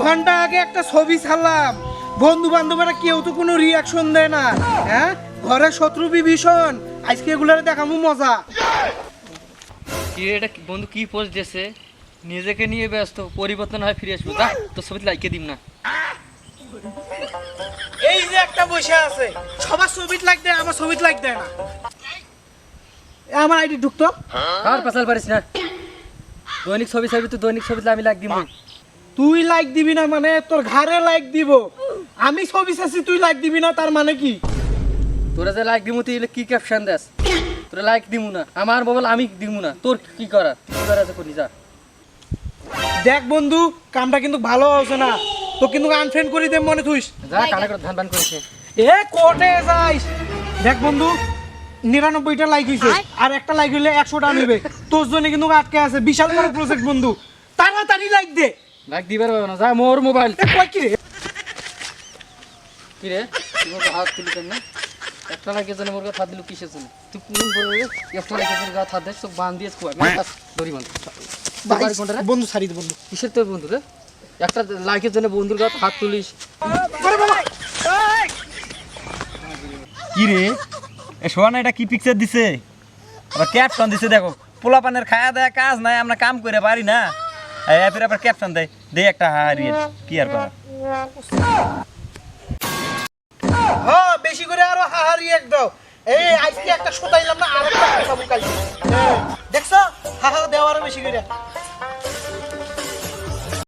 ঘণ্টা আগে একটা ছবি ছাড়লাম। বন্ধু বান্ধবরা কেউ তো কোনো রিয়াকশন দেয় না। হ্যাঁ? ঘরের শত্রু বিভীষণ। আজকে এগুলারে দেখামু মজা। কি রে, এটা কি- বন্ধু কি পোস্ট দিয়েছে? নিজেকে নিয়ে ব্যস্ত পরিবর্তন হয় ফিরে আসব। তা তোর ছবিতে লাইকে দিম না। এই যে একটা বসে আছে। সবার ছবিত লাগ দেয় আমার ছবিত লাগ দেয় না। এ, আমার আইডি ঢুকতো। আর পেশাল পারিস না। দৈনিক ছবি ছবি তো দৈনিক ছবিতে আমি লাগ দিব তুই লাইক দিবি না মানে তোর ঘাড়ে লাইক দিব। আমি ছবি চাচ্ছি তুই লাইক দিবি না তার মানে কি? তোরা যে লাইক দিমু তুই কি ক্যাপশন দেস? তোরা লাইক দিমু না। আমার মোবাইল আমি দিমু না। তোর কি করার? তুই কি করার আছে করি যা। দেখ বন্ধু কামটা কিন্তু ভালো হচ্ছে না। তো কিন্তু আনফ্রেন্ড করে দে মনে থুইস। যা কানে করে ধান বান করেছে। এ কোর্টে যাইস। দেখ বন্ধু নিরানব্বইটা লাইক হইছে। আর একটা লাইক হইলে একশোটা নিবে। তোর জন্য কিন্তু আটকে আছে। বিশাল বড় প্রজেক্ট বন্ধু। তাড়াতাড়ি লাইক দে। লাইক দিবার পাবে না যা মোর মোবাইল। কয় কি রে কি রে তুই মোর হাত তুলি কেন একটা লাইকের জন্য মোর হাত দিলু কিসের জন্য? তুই কোন একটা জন্য গা হাত তো বান আমি ধরি মান রে? বন্ধু ছাড়ি দে বন্ধু। কিসের তোর বন্ধু রে? একটা লাইকের জন্য বন্ধুর গায়ে হাত তুলিস! কি রে এ সোহানা এটা কি পিকচার দিছে? আবার ক্যাপশন দিছে দেখো। পোলাপানের খায়া দেয়া কাজ নাই আমরা কাম করে পারি না। অ্যাপের আবার ক্যাপশন দেয়। দে একটা হারিয়ে, কি আর করা হ্যাঁ বেশি করে আরও হাহারি এক দাও এই, আজকে একটা শোতাইলাম না আর একটা খাব কালকে। দেখছ? হাহা দেওয়ার বেশি করে।